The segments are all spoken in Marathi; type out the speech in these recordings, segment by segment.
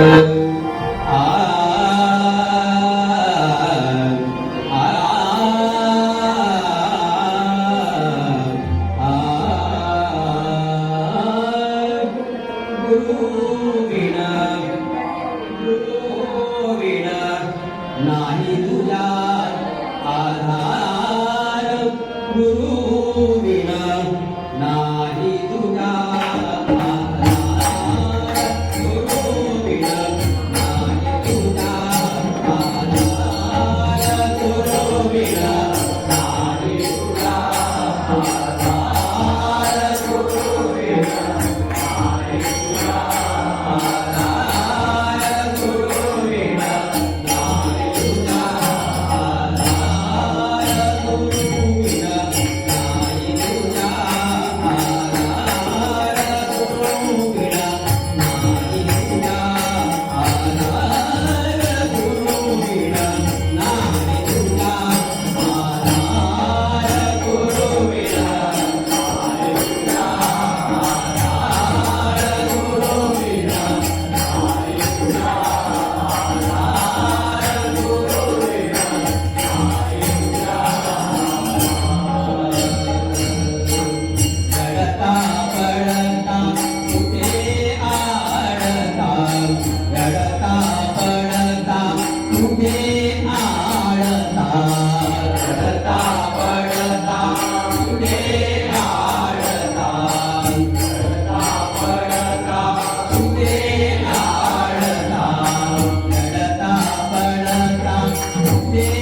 Música ता पडता तुलेता पडता तुरे आरता पडता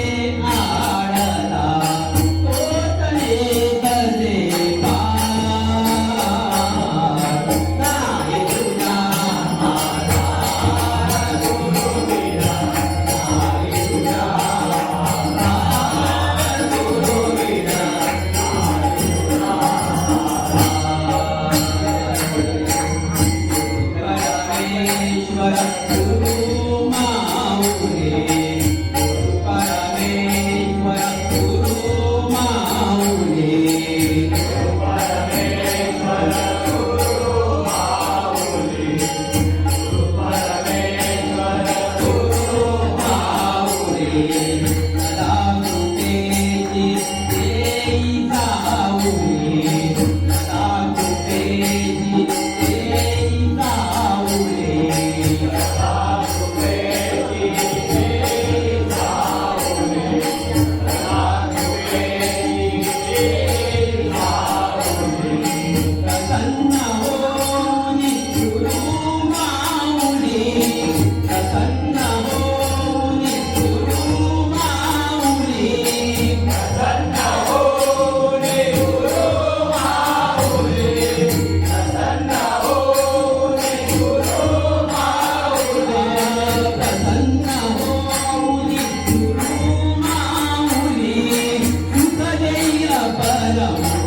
love.